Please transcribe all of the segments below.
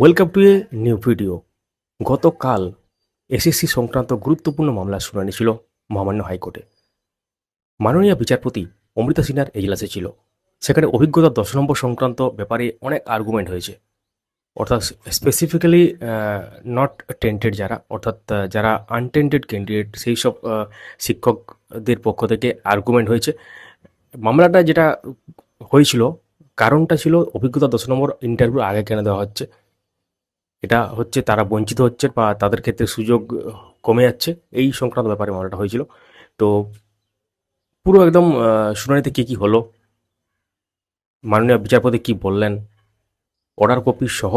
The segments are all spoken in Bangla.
Welcome to a new video গতকাল এসএসসি সংক্রান্ত গুরুত্বপূর্ণ মামলার শুনানি ছিল মহামান্য হাইকোর্টে। মাননীয় বিচারপতি অমৃতা সিনহার এজলাসে ছিল। সেখানে অভিজ্ঞতা দশ নম্বর সংক্রান্ত ব্যাপারে অনেক আর্গুমেন্ট হয়েছে। অর্থাৎ স্পেসিফিক্যালি নট টেন্টেড যারা, অর্থাৎ যারা আনটেন্টেড ক্যান্ডিডেট সেই সব শিক্ষকদের পক্ষ থেকে আর্গুমেন্ট হয়েছে। মামলাটা যেটা হয়েছিল, কারণটা ছিল অভিজ্ঞতা দশ নম্বর ইন্টারভিউ আগে কেন দেওয়া হচ্ছে। এটা হচ্ছে তারা বঞ্চিত হচ্ছে বা তাদের ক্ষেত্রে সুযোগ কমে যাচ্ছে। এই সংক্রান্ত ব্যাপারে মামলাটা হয়েছিল। তো পুরো একদম শুনানিতে কী কী হলো, মাননীয় বিচারপতি কি বললেন, অর্ডার কপি সহ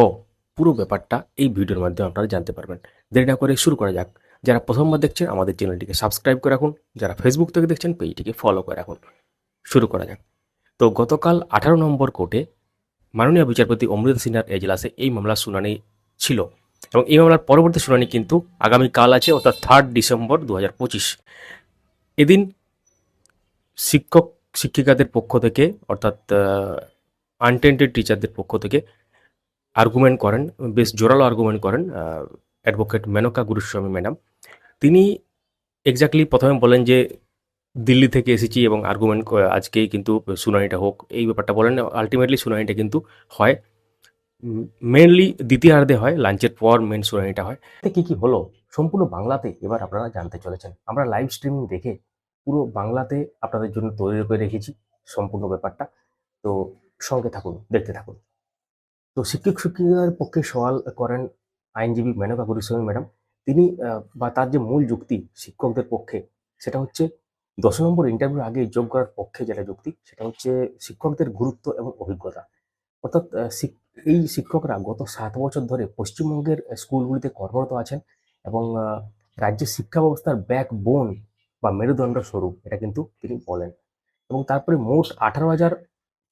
পুরো ব্যাপারটা এই ভিডিওর মাধ্যমে আপনারা জানতে পারবেন। দেরি না করে শুরু করা যাক। যারা প্রথমবার দেখছেন, আমাদের চ্যানেলটিকে সাবস্ক্রাইব করে রাখুন। যারা ফেসবুক থেকে দেখছেন, পেজটিকে ফলো করে রাখুন। শুরু করা যাক। তো গতকাল আঠারো নম্বর কোর্টে মাননীয় বিচারপতি অমৃত সিনহার এজলাসে এই মামলার শুনানি ছিল। এবং এই মামলার পরবর্তী শুনানি কিন্তু আগামীকাল আছে, অর্থাৎ থার্ড ডিসেম্বর দু হাজার পঁচিশ। এদিন শিক্ষক শিক্ষিকাদের পক্ষ থেকে, অর্থাৎ আনটেন্টেড টিচারদের পক্ষ থেকে আর্গুমেন্ট করেন, বেশ জোরালো আর্গুমেন্ট করেন অ্যাডভোকেট মেনকা গুরুস্বামী ম্যাডাম তিনি এক্স্যাক্টলি প্রথমে বলেন যে, দিল্লি থেকে এসেছি এবং আর্গুমেন্ট আজকেই কিন্তু শুনানিটা হোক, এই ব্যাপারটা বলেন আলটিমেটলি শুনানিটা কিন্তু হয়। মেনলি দ্বিতীয়ার্ধে হয় লাঞ্চের পর মেন শুনানিটা হয়। কি কি হলো? সম্পূর্ণ বাংলাতে এবার আপনারা জানতে চলেছেন। আমরা লাইভ স্ট্রিমিং দেখে পুরো বাংলাতে আপনাদের জন্য তৈরি করে রেখেছি সম্পূর্ণ ব্যাপারটা। তো সঙ্গে থাকুন, দেখতে থাকুন। তো শিক্ষক শিক্ষিকার পক্ষে সওয়াল করেন আইনজীবী মেনকা গুরুস্বামী ম্যাডাম। তিনি বা তার যে মূল যুক্তি শিক্ষকদের পক্ষে, সেটা হচ্ছে দশ নম্বর ইন্টারভিউ আগে যোগ করার পক্ষে যেটা যুক্তি, সেটা হচ্ছে শিক্ষকদের গুরুত্ব এবং অভিজ্ঞতা। অর্থাৎ এই শিক্ষকরা গত সাত বছর ধরে পশ্চিমবঙ্গের স্কুলগুলিতে কর্মরত আছেন এবং রাজ্যের শিক্ষা ব্যবস্থার ব্যাক বোন বা মেরুদণ্ড স্বরূপ, এটা কিন্তু তিনি বলেন। এবং তারপরে মোট আঠারো হাজার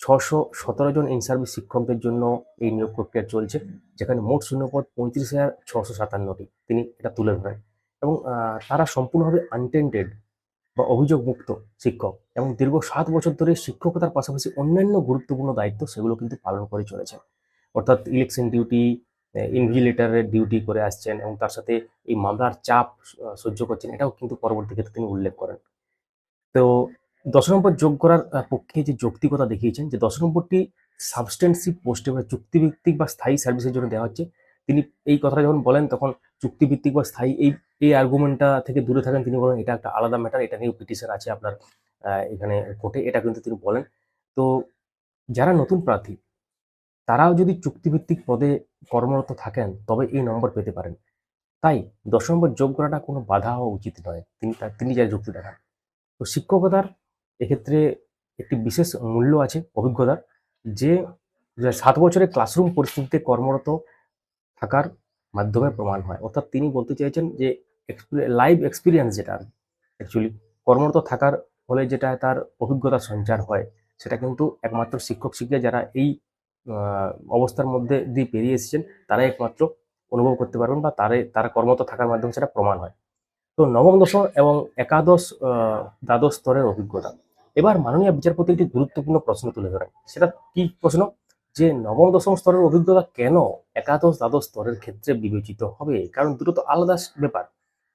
ছশো সতেরো জন ইন সার্ভিস শিক্ষকদের জন্য এই নিয়োগ প্রক্রিয়া চলছে, যেখানে মোট শূন্যপদ পঁয়ত্রিশ হাজার ছশো সাতান্নটি। তিনি এটা তুলে ধরেন। এবং তারা সম্পূর্ণভাবে আনটেন্টেড বা অভিযোগ মুক্ত শিক্ষক এবং দীর্ঘ সাত বছর ধরে শিক্ষকতার পাশাপাশি অন্যান্য গুরুত্বপূর্ণ দায়িত্ব সেগুলো কিন্তু পালন করে চলেছেন। অর্থাৎ ইলেকশন ডিউটি ইনভিজিলেটারের ডিউটি করে আসছেন এবং তার সাথে এই মামলার চাপ সহ্য করছেন, এটাও কিন্তু পরবর্তী ক্ষেত্রে তিনি উল্লেখ করেন। তো দশ নম্বর যোগ করার পক্ষে যে যৌক্তিকতা দেখিয়েছেন, যে দশ নম্বরটি সাবস্টেন্সিভ পোস্টে বা চুক্তিভিত্তিক বা স্থায়ী সার্ভিসের জন্য দেওয়া হচ্ছে, তিনি এই কথাটা যখন বলেন, তখন চুক্তিভিত্তিক বা স্থায়ী এই এই আর্গুমেন্টটা থেকে দূরে থাকেন, তিনি বলেন, এটা একটা আলাদা ম্যাটার এটা নিয়ে পিটিশন আছে আপনার এখানে কোর্টে এটা কিন্তু তিনি বলেন। তো যারা নতুন প্রার্থী তারাও যদি চুক্তিভিত্তিক পদে কর্মরত থাকেন, তবে এই নম্বর পেতে পারেন। তাই দশ নম্বর যোগ করাটা কোনো বাধা হওয়া উচিত নয়। তিনি তার তিনি যা যুক্তি দেখান। তো শিক্ষকতার এক্ষেত্রে একটি বিশেষ মূল্য আছে, অভিজ্ঞতার, যে সাত বছরের ক্লাসরুম পরিস্থিতিতে কর্মরত থাকার মাধ্যমে প্রমাণ হয়। অর্থাৎ তিনি বলতে চাইছেন যে লাইভ এক্সপিরিয়েন্স যেটা অ্যাকচুয়ালি কর্মরত থাকার ফলে যেটা তার অভিজ্ঞতা সঞ্চার হয়, সেটা কিন্তু একমাত্র শিক্ষক শিক্ষিকা যারা এই অবস্থার মধ্যে দিয়ে পেরিয়ে এসেছেন, তারাই একমাত্র অনুভব করতে পারবেন বা তারে, তারা কর্মরত থাকার মাধ্যমে সেটা প্রমাণ হয়। তো নবম, দশম এবং একাদশ দ্বাদশ স্তরের অভিজ্ঞতা। এবার মাননীয় বিচারপতি একটি গুরুত্বপূর্ণ প্রশ্ন তুলে ধরেন। সেটা কি প্রশ্ন? যে নবম, দশম স্তরের অভিজ্ঞতা কেন একাদশ, দ্বাদশ স্তরের ক্ষেত্রে বিবেচিত হবে? কারণ দুটো তো আলাদা ব্যাপার।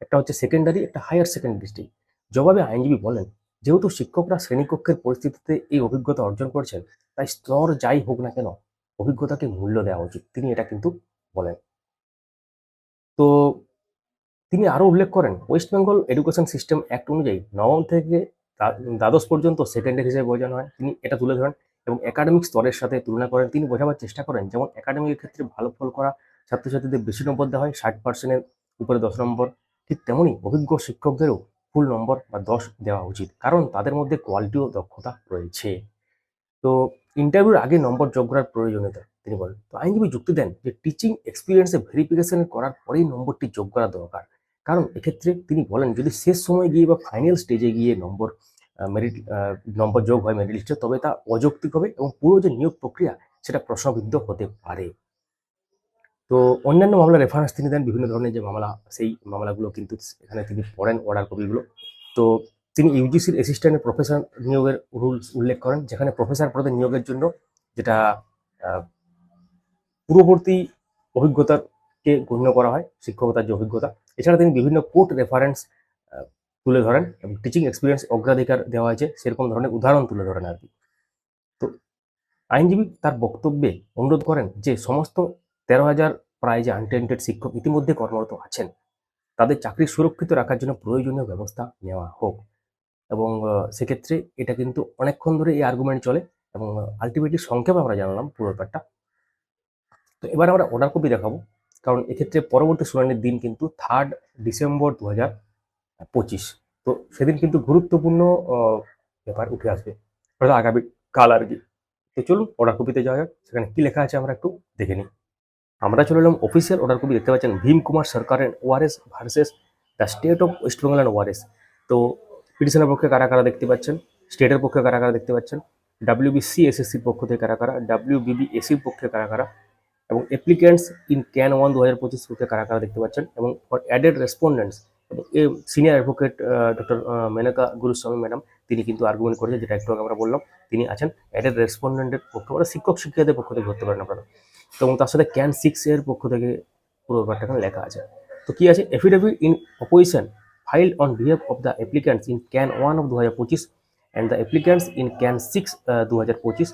একটা হচ্ছে সেকেন্ডারি একটা হায়ার সেকেন্ডারি জবাবে আইনজীবী বলেন যেহেতু শিক্ষকরা শ্রেণীকক্ষের পরিস্থিতিতে এই অভিজ্ঞতা অর্জন করছেন, তাই স্তর যাই হোক না কেন অভিজ্ঞতাকে মূল্য দেওয়া উচিত। তিনি এটা কিন্তু বলেন। তো তিনি আরও উল্লেখ করেন, West Bengal Education System Act অনুযায়ী নবম থেকে দ্বা- দ্বাদশ পর্যন্ত সেকেন্ডারি হিসেবে বোঝানো হয়। তিনি এটা তুলে ধরেন এবং একাডেমিক স্তরের সাথে তুলনা করেন। তিনি বোঝাবার চেষ্টা করেন, যেমন একাডেমিকের ক্ষেত্রে ভালো ফল করা, ছাত্রছাত্রীদের বেশি নম্বর দেওয়া হয়, ষাট পার্সেন্টের উপরে দশ নম্বর। ঠিক তেমনই অভিজ্ঞ শিক্ষকদেরও ফুল নম্বর বা দশ দেওয়া উচিত। কারণ তাদের মধ্যে কোয়ালিটি ও দক্ষতা রয়েছে। তো ইন্টারভিউর আগে নম্বর যোগ করার প্রয়োজনীয়তা, তিনি বলেন। তো আইনজীবী যুক্তি দেন যে টিচিং এক্সপিরিয়েন্সে ভেরিফিকেশন করার পরেই নম্বরটি যোগ করা দরকার। কারণ এক্ষেত্রে তিনি বলেন, যদি শেষ সময় গিয়ে বা ফাইনাল স্টেজে গিয়ে নম্বর মেরিট নম্বর যোগ হয় মেরিট লিস্টে তবে তা অযৌক্তিক হবে এবং পুরো যে নিয়োগ প্রক্রিয়া, সেটা প্রশ্নবিদ্ধ হতে পারে। তো অন্যান্য মামলা রেফারেন্স তিনি দেন বিভিন্ন ধরনের যে মামলা, সেই মামলাগুলো কিন্তু এখানে তিনি পড়েন অর্ডার কপিগুলো তো তিনি ইউজিসির অ্যাসিস্ট্যান্ট প্রফেসর নিয়োগের রুলস উল্লেখ করেন, যেখানে প্রফেসর পদে নিয়োগের জন্য যেটা পূর্ববর্তী অভিজ্ঞতাকে গণ্য করা হয়, শিক্ষকতার যে অভিজ্ঞতা, এছাড়া তিনি বিভিন্ন কোর্ট রেফারেন্স তুলে ধরেন এবং টিচিং এক্সপিরিয়েন্স অগ্রাধিকার দেওয়া হয়েছে, সেরকম ধরনের উদাহরণ তুলে ধরেন আর কি। তো আইনজীবী তার বক্তব্যে অনুরোধ করেন যে সমস্ত তেরো হাজার প্রায় যে আনটেন্টেড শিক্ষক ইতিমধ্যে কর্মরত আছেন, তাদের চাকরি সুরক্ষিত রাখার জন্য প্রয়োজনীয় ব্যবস্থা নেওয়া হোক। এবং সেক্ষেত্রে এটা কিন্তু অনেকক্ষণ ধরে এই আর্গুমেন্ট চলে এবং আলটিমেটলি সংক্ষেপে আমরা জানালাম পুরো ব্যাপারটা। তো এবার আমরা অর্ডার কপি দেখাবো, কারণ এক্ষেত্রে পরবর্তী শুনানির দিন কিন্তু থার্ড ডিসেম্বর দু হাজার পঁচিশ। তো সেদিন কিন্তু গুরুত্বপূর্ণ ব্যাপার উঠে আসবে। আগামী কাল আর কি। তো চলুন অর্ডার কপিতে যাওয়া যাক, সেখানে কি লেখা আছে আমরা একটু দেখে নিই। আমরা চলে এলাম অফিসিয়াল অর্ডার কপি, দেখতে পাচ্ছেন ভীম কুমার সরকারের ওয়ারেস versus the State of West Bengal and ওয়ারেস তো পিটিশনের পক্ষে কারা কারা দেখতে পাচ্ছেন? স্টেটের পক্ষে কারা কারা দেখতে পাচ্ছেন? ডাব্লিউবিসি এসএসসির পক্ষ থেকে কারা কারা? ডাব্লিউবিবি এসির পক্ষে কারা কারা? এবং অ্যাপ্লিক্যান্টস ইন ক্যান ওয়ান দু হাজার পঁচিশ পক্ষে কারা কারা দেখতে পাচ্ছেন? এবং ফর অ্যাডেড রেসপন্ডেন্টস এবং a senior advocate doctor Menaka Guruswamy madam, তিনি কিন্তু আর্গুমেন্ট করেছেন, যেটা একটু আগে আমরা বললাম, তিনি আছেন অ্যাডেড রেসপন্ডেন্টের পক্ষে মানে শিক্ষক শিক্ষিকাদের পক্ষ থেকে ধরতে পারেন আপনারা। এবং তার সাথে ক্যান সিক্স এর পক্ষ থেকে পুরো ব্যাপারটা এখানে লেখা আছে। তো কি আছে? Affidavit in opposition filed on behalf of the applicants in CAN one of দু হাজার পঁচিশ and the applicants in CAN six দু হাজার পঁচিশ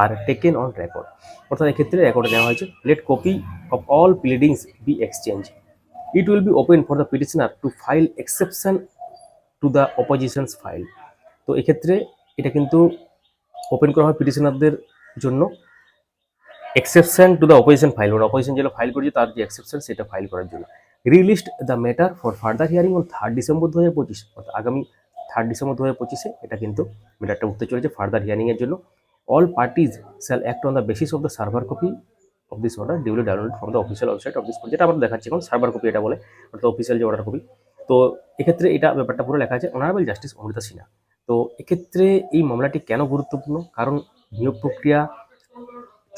আর টেকেন অন রেকর্ড অর্থাৎ এক্ষেত্রে রেকর্ড নেওয়া হয়েছে let copy of all pleadings be exchange it will be open for the petitioner to file exception to the oppositions file তো এক্ষেত্রে এটা কিন্তু ওপেন করা হয় পিটিশনারদের জন্য। Exception to the opposition file মানে অপোজিশন যেটা ফাইল করেছে, তার যে এক্সেপশন সেটা ফাইল করার জন্য। Relist the matter for further hearing on third December দু হাজার পঁচিশ। অর্থাৎ আগামী থার্ড ডিসেম্বর দু হাজার পঁচিশে এটা কিন্তু ম্যাটারটা উঠতে চলেছে ফার্দার হিয়ারিংয়ের জন্য। All parties shall act on the basis of the server copy of this order duly download from the official website of this যেটা আমরা দেখাচ্ছি এখন সার্ভার কপি এটা বলে, অর্থাৎ অফিসিয়াল যে অর্ডার কপি তো এক্ষেত্রে এটা ব্যাপারটা পুরো লেখা আছে অনারেবল জাস্টিস অমৃতা সিনহা। তো এক্ষেত্রে এই মামলাটি কেন গুরুত্বপূর্ণ? কারণ নিয়োগ প্রক্রিয়া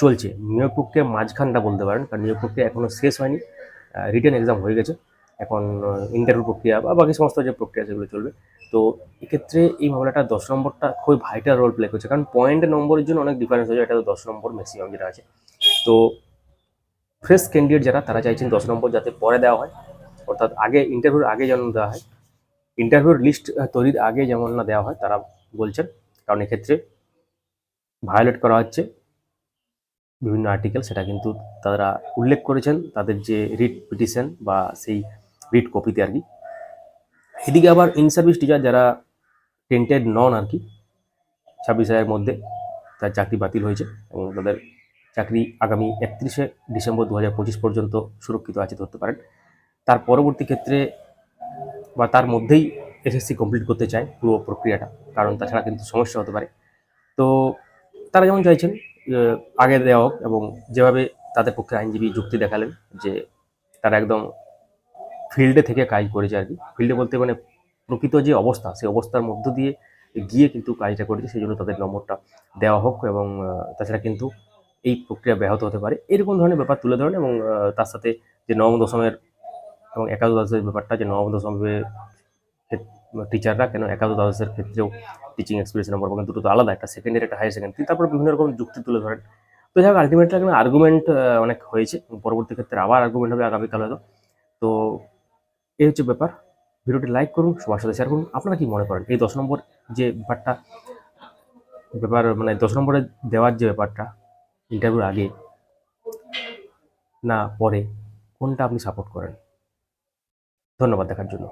চলছে। নিয়োগ প্রক্রিয়ার মাঝখানটা বলতে পারেন, কারণ নিয়োগ প্রক্রিয়া এখনও শেষ হয়নি। রিটার্ন এক্সাম হয়ে গেছে। এখন ইন্টারভিউ প্রক্রিয়া বা বাকি সমস্ত যে প্রক্রিয়া সেগুলো চলবে। তো এক্ষেত্রে এই মামলাটা দশ নম্বরটা খুবই ভাইটাল রোল প্লে করছে। কারণ পয়েন্ট নম্বরের জন্য অনেক ডিফারেন্স হয়ে যায় এটা তো দশ নম্বর ম্যাক্সিমাম যেটা আছে। তো ফ্রেশ ক্যান্ডিডেট যারা, তারা চাইছেন দশ নম্বর যাতে পরে দেওয়া হয়। অর্থাৎ আগে ইন্টারভিউর আগে যেন দেওয়া হয়। ইন্টারভিউর লিস্ট তৈরির আগে যেমন না দেওয়া হয়, তারা বলছেন। কারণ এক্ষেত্রে ভায়োলেট করা হচ্ছে। বিভিন্ন আর্টিকেল সেটা কিন্তু তারা উল্লেখ করেছেন, তাদের যে রিট পিটিশন বা সেই রিট কপিতে আর কি। এদিকে আবার ইন সার্ভিস টিচার যারা টেন্টেড নন আর কি, ছাব্বিশ হাজারের মধ্যে তার চাকরি বাতিল হয়েছে এবং তাদের চাকরি আগামী একত্রিশে ডিসেম্বর দু হাজার পঁচিশ পর্যন্ত সুরক্ষিত আছে ধরতে পারেন। তার পরবর্তী ক্ষেত্রে বা তার মধ্যেই এসএসসি কমপ্লিট করতে চায় পুরো প্রক্রিয়াটা, কারণ তাছাড়া কিন্তু সমস্যা হতে পারে। তো তারা যেমন চাইছেন আগে দেওয়া হোক এবং যেভাবে তাদের পক্ষে আইনজীবী যুক্তি দেখালেন যে তারা একদম ফিল্ডে থেকে কাজ করেছে আর কি। ফিল্ডে বলতে মানে প্রকৃত যে অবস্থা, সেই অবস্থার মধ্য দিয়ে গিয়ে কিন্তু কাজটা করেছে, সেই জন্য তাদের নম্বরটা দেওয়া হোক এবং তাছাড়া কিন্তু এই প্রক্রিয়া ব্যাহত হতে পারে। এরকম ধরনের ব্যাপার তুলে ধরেন এবং তার সাথে যে নবম দশমের এবং একাদশ দ্বাদশের ব্যাপারটা, যে নবম দশমের টিচাররা কেন একাদশ দ্বাদশের ক্ষেত্রেও টিচিং এক্সপিরিয়েন্স নম্বর পাবেন দুটো তো আলাদা, একটা সেকেন্ড ইয়ার একটা হায়ার সেকেন্ড তারপর বিভিন্ন রকম যুক্তি তুলে ধরেন। তো যাই হোক আলটিমেটলি এখানে আর্গুমেন্ট অনেক হয়েছে পরবর্তী ক্ষেত্রে আবার আর্গুমেন্ট হবে আগামীকাল হয়তো। তো এই হচ্ছে ব্যাপার। ভিডিওটি লাইক করুন, সবার সাথে শেয়ার করুন। আপনারা কি মনে করেন? এই দশ নম্বর যে ব্যাপারটা, ব্যাপার মানে দশ নম্বরে দেওয়ার যে ব্যাপারটা ইন্টারভিউর আগে না পরে, কোনটা আপনি সাপোর্ট করেন? ধন্যবাদ দেখার জন্য।